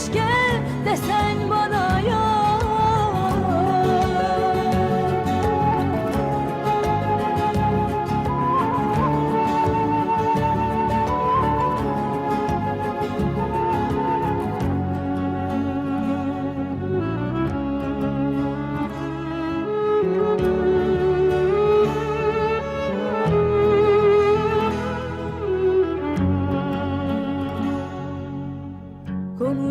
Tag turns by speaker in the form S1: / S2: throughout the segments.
S1: keşke desen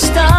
S1: мечта